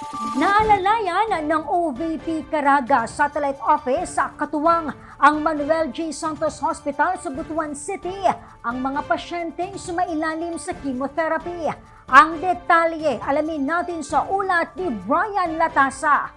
Naalalayan ng OVP Caraga Satellite Office sa katuwang ang Manuel J. Santos Hospital sa Butuan City ang mga pasyenteng sumailalim sa chemotherapy. Ang detalye alamin natin sa ulat ni Brian Latasa.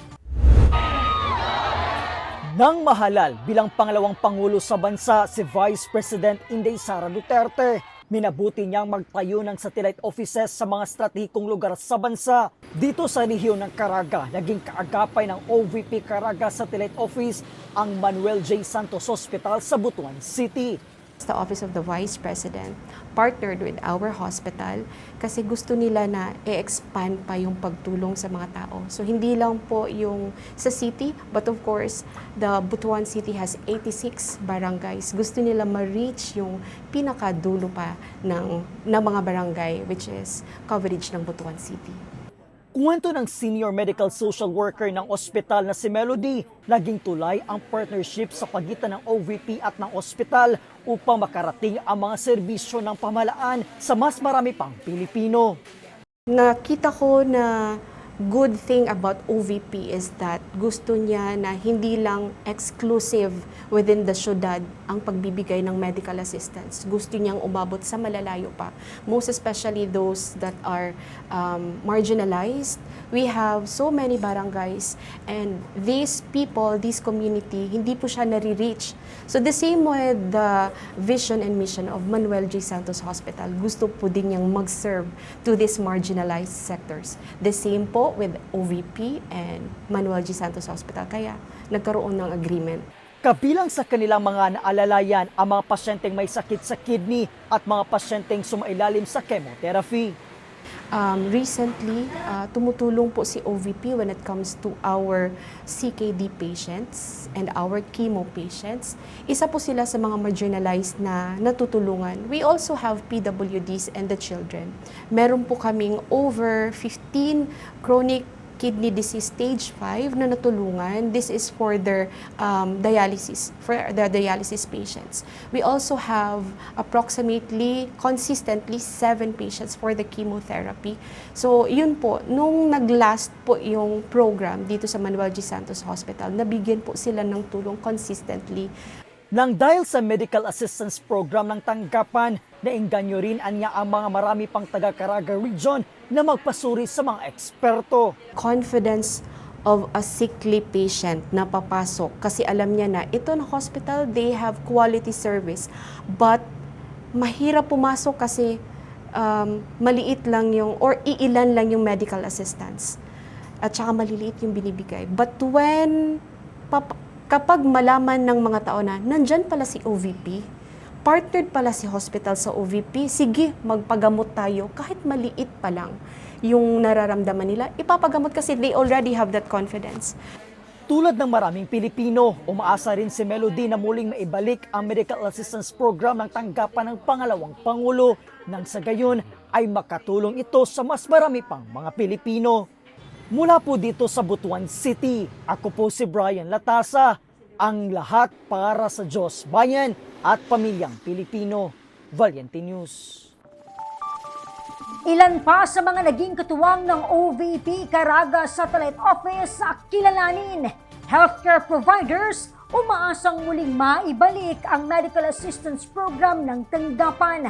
Nang mahalal bilang pangalawang pangulo sa bansa si Vice President Inday Sara Duterte, minabuti niyang magtayo ng satellite offices sa mga stratehikong lugar sa bansa. Dito sa rehiyon ng Caraga, naging kaagapay ng OVP Caraga Satellite Office ang Manuel J. Santos Hospital sa Butuan City. The Office of the Vice President partnered with our hospital kasi gusto nila na i-expand pa yung pagtulong sa mga tao. So hindi lang po yung sa city, but of course, the Butuan City has 86 barangays. Gusto nila ma-reach yung pinakadulo pa ng, ng mga barangay, which is coverage ng Butuan City. Kwento ng senior medical social worker ng ospital na si Melody, naging tulay ang partnership sa pagitan ng OVP at ng ospital upang makarating ang mga serbisyo ng pamahalaan sa mas marami pang Pilipino. Nakita ko na good thing about OVP is that gusto niya na hindi lang exclusive within the syudad ang pagbibigay ng medical assistance. Gusto niyang umabot sa malalayo pa. Most especially those that are um, marginalized. We have so many barangays and these people, this community, hindi po siya nare-reach. So the same with the vision and mission of Manuel J. Santos Hospital, gusto po din niyang mag-serve to these marginalized sectors. The same po with OVP and Manuel G. Santos Hospital. Kaya nagkaroon ng agreement. Kabilang sa kanilang mga naalalayan ang mga pasyenteng may sakit sa kidney at mga pasyenteng sumailalim sa chemotherapy. Um, recently, uh, tumutulong po si OVP when it comes to our CKD patients and our chemo patients. Isa po sila sa mga marginalized na natutulungan. We also have PWDs and the children. Meron po kaming over 15 chronic kidney disease stage 5 na natulungan. This is for their um, dialysis, for the dialysis patients. We also have approximately, consistently, seven patients for the chemotherapy. So, yun po, nung nag-last po yung program dito sa Manuel G. Santos Hospital, nabigyan po sila ng tulong consistently Nang dahil sa medical assistance program ng tanggapan, nainganyo rin anya ang mga marami pang taga-Caraga region na magpasuri sa mga eksperto. confidence of a sickly patient na papasok kasi alam niya na ito na hospital, they have quality service. But mahirap pumasok kasi um, maliit lang yung, or iilan lang yung medical assistance. At saka maliliit yung binibigay. But when, pap- kapag malaman ng mga tao na nandyan pala si OVP, partnered pala si hospital sa OVP, sige, magpagamot tayo kahit maliit pa lang yung nararamdaman nila, ipapagamot kasi they already have that confidence. Tulad ng maraming Pilipino, umaasa rin si Melody na muling maibalik ang medical assistance program ng tanggapan ng pangalawang Pangulo nang sa gayon ay makatulong ito sa mas marami pang mga Pilipino. Mula po dito sa Butuan City, ako po si Brian Latasa, ang lahat para sa Diyos, Bayan at Pamilyang Pilipino. Valiente News. Ilan pa sa mga naging katuwang ng OVP Caraga Satellite Office sa kilalanin. Healthcare providers umaasang muling maibalik ang medical assistance program ng tanggapan.